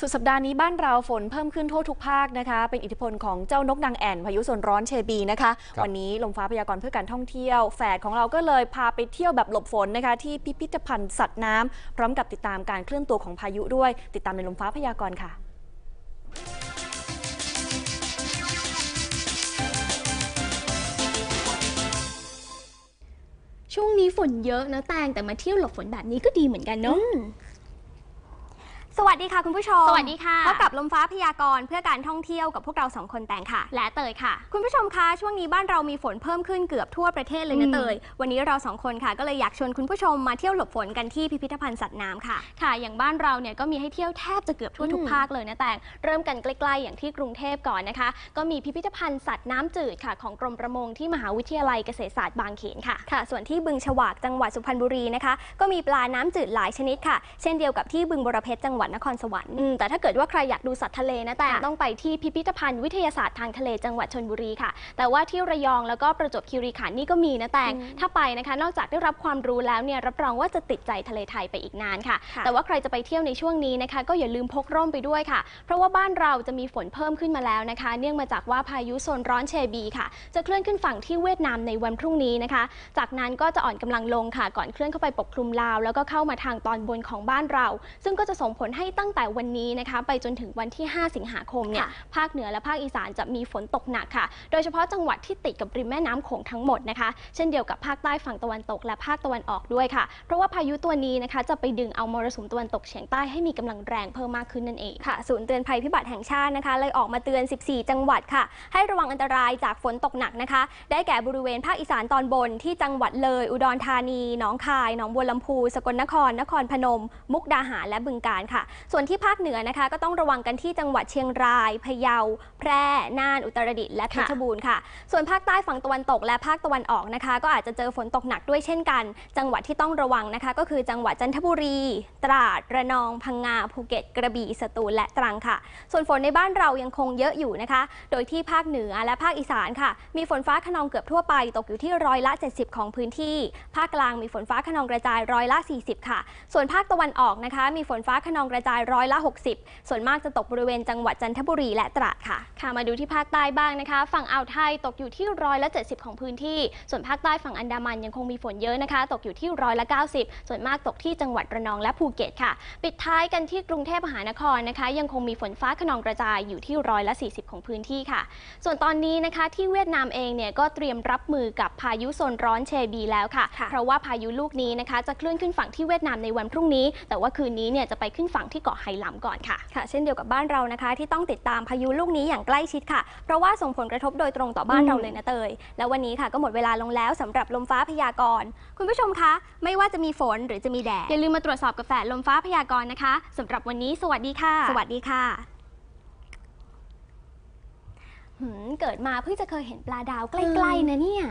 สุดสัปดาห์นี้บ้านเราฝนเพิ่มขึ้นทั่วทุกภาคนะคะ เป็นอิทธิพลของเจ้านกนางแอ่นพายุโซนร้อนเชบีนะคะครับวันนี้ลมฟ้าพยากรณ์เพื่อการท่องเที่ยว แฝดของเราก็เลยพาไปเที่ยวแบบหลบฝนนะคะ ที่พิพิธภัณฑ์สัตว์น้ำพร้อมกับติดตามการเคลื่อนตัวของพายุด้วย ติดตามในลมฟ้าพยากรณ์ค่ะช่วงนี้ฝนเยอะนะแตงแต่มาเที่ยวหลบฝนแบบนี้ก็ดีเหมือนกันเนาะ สวัสดีค่ะคุณผู้ชม สวัสดีค่ะ พบกับลมฟ้าพยากรณ์เพื่อการท่องเที่ยวกับพวกเราสองคนแตงค่ะ และเตยค่ะ คุณผู้ชมคะช่วงนี้บ้านเรามีฝนเพิ่มขึ้นเกือบทั่วประเทศเลยนะอืมเตย วันนี้เราสองคนค่ะ ก็เลยอยากชวนคุณผู้ชมมาเที่ยวหลบฝนกันที่พิพิธภัณฑ์สัตว์น้ำค่ะ ค่ะ อย่างบ้านเราเนี่ยก็มีให้เที่ยวแทบจะเกือบทั่วทุกอืมภาคเลยนะแตง เริ่มกันใกล้ๆอย่างที่กรุงเทพก่อนนะคะ ก็มีพิพิธภัณฑ์สัตว์น้ำจืดค่ะของกรมประมงที่มหาวิทยาลัยเกษตรศาสตร์บางเขนค่ะ ค่ะ ส่วนที่บึงฉวากจังหวัดสุพรรณบุรีนะคะ ก็มีปลาน้ำจืดหลายชนิดค่ะ เช่นเดียวกับที่บึงบรเพชรจังหวัดนครสวรรค์อืมแต่ถ้าเกิดว่าใครอยากดูสัตว์ทะเลนะแต่ค่ะต้องไปที่พิพิธภัณฑ์วิทยาศาสตร์ทางทะเลจังหวัดชนบุรีค่ะ แต่ว่าที่ระยองแล้วก็ประจวบคีรีขันธ์นี่ก็มีนะแตงอืมถ้าไปนะคะ นอกจากได้รับความรู้แล้วเนี่ยรับรองว่าจะติดใจทะเลไทยไปอีกนานค่ะค่ะ แต่ว่าใครจะไปเที่ยวในช่วงนี้นะคะ ก็อย่าลืมพกร่มไปด้วยค่ะ เพราะว่าบ้านเราจะมีฝนเพิ่มขึ้นมาแล้วนะคะ เนื่องมาจากว่าพายุโซนร้อนเชบีค่ะ จะเคลื่อนขึ้นฝั่งที่เวียดนามในวันพรุ่งนี้นะคะ จากนั้นก็จะอ่อนกำลังลงค่ะ ก่อนเคลื่อนเข้าไปปกคลุมลาว แล้วก็เข้ามาทางตอนบนของบ้านเรา ซึ่งก็จะส่งผลให้ตั้งแต่วันนี้นะคะไปจนถึงวันที่ 5 สิงหาคมเนี่ยค่ะภาคเหนือและภาคอีสานจะมีฝนตกหนักค่ะ โดยเฉพาะจังหวัดที่ติดกับริมแม่น้ำโขงทั้งหมดนะคะ เช่นเดียวกับภาคใต้ฝั่งตะวันตกและภาคตะวันออกด้วยค่ะ เพราะว่าพายุตัวนี้นะคะจะไปดึงเอามรสุมตะวันตกเฉียงใต้ให้มีกำลังแรงเพิ่มมากขึ้นนั่นเองค่ะศูนย์เตือนภัยพิบัติแห่งชาตินะคะ เลยออกมาเตือน 14 จังหวัดค่ะ ให้ระวังอันตรายจากฝนตกหนักนะคะ ได้แก่บริเวณภาคอีสานตอนบนที่จังหวัดเลย อุดรธานี หนองคาย หนองบัวลำพู สกลนคร นครพนม มุกดาหาร และบึงกาฬค่ะส่วนที่ภาคเหนือนะคะ ก็ต้องระวังกันที่จังหวัดเชียงราย พะเยา แพร่ น่าน อุตรดิตถ์ และเพชรบูรณ์ค่ะ ส่วนภาคใต้ฝั่งตะวันตกและภาคตะวันออกนะคะ ก็อาจจะเจอฝนตกหนักด้วยเช่นกัน จังหวัดที่ต้องระวังนะคะ ก็คือจังหวัดจันทบุรี ตราด ระนอง พังงา ภูเก็ต กระบี่ สตูล และตรังค่ะ ส่วนฝนในบ้านเรายังคงเยอะอยู่นะคะ โดยที่ภาคเหนือและภาคอีสานค่ะ มีฝนฟ้าขนองเกือบทั่วไป ตกอยู่ที่ร้อยละ 70 ของพื้นที่ ภาคกลางมีฝนฟ้าขนองกระจายร้อยละ 40 ค่ะ ส่วนภาคตะวันออกนะคะ มีฝนฟ้าขนองกระจายร้อยละ 60 ส่วนมากจะตกบริเวณจังหวัดจันทบุรีและตราดค่ะ ค่ะมาดูที่ภาคใต้บ้างนะคะ ฝั่งอ่าวไทยตกอยู่ที่ร้อยละ 70 ของพื้นที่ ส่วนภาคใต้ฝั่งอันดามันยังคงมีฝนเยอะนะคะ ตกอยู่ที่ร้อยละ 90 ส่วนมากตกที่จังหวัดระนองและภูเก็ตค่ะ ปิดท้ายกันที่กรุงเทพมหานครนะคะ ยังคงมีฝนฟ้าขนองกระจายอยู่ที่ร้อยละ 40 ของพื้นที่ค่ะ ส่วนตอนนี้นะคะที่เวียดนามเองเนี่ยก็เตรียมรับมือกับพายุโซนร้อนเชบีแล้วค่ะค่ะเพราะว่าพายุลูกนี้นะคะจะเคลื่อนขึ้นฝั่งที่เวียดนามในวันพรุ่งนี้ แต่ว่าคืนนี้เนี่ยจะไปขึ้นฝั่งที่เกาะไหหลำก่อนค่ะค่ะ เช่นเดียวกับบ้านเรานะคะ ที่ต้องติดตามพายุลูกนี้อย่างใกล้ชิดค่ะ เพราะว่าส่งผลกระทบโดยตรงต่อบ้านอืมเราเลยนะเตย แล้ววันนี้ค่ะก็หมดเวลาลงแล้วสำหรับลมฟ้าพยากรณ์คุณผู้ชมคะไม่ว่าจะมีฝนหรือจะมีแดดอย่าลืมมาตรวจสอบกับแฝดลมฟ้าพยากรณ์นะคะสำหรับวันนี้ สวัสดีค่ะ สวัสดีค่ะหืมเกิดมาเพิ่งจะเคยเห็นปลาดาวใกล้ๆนะเนี่ย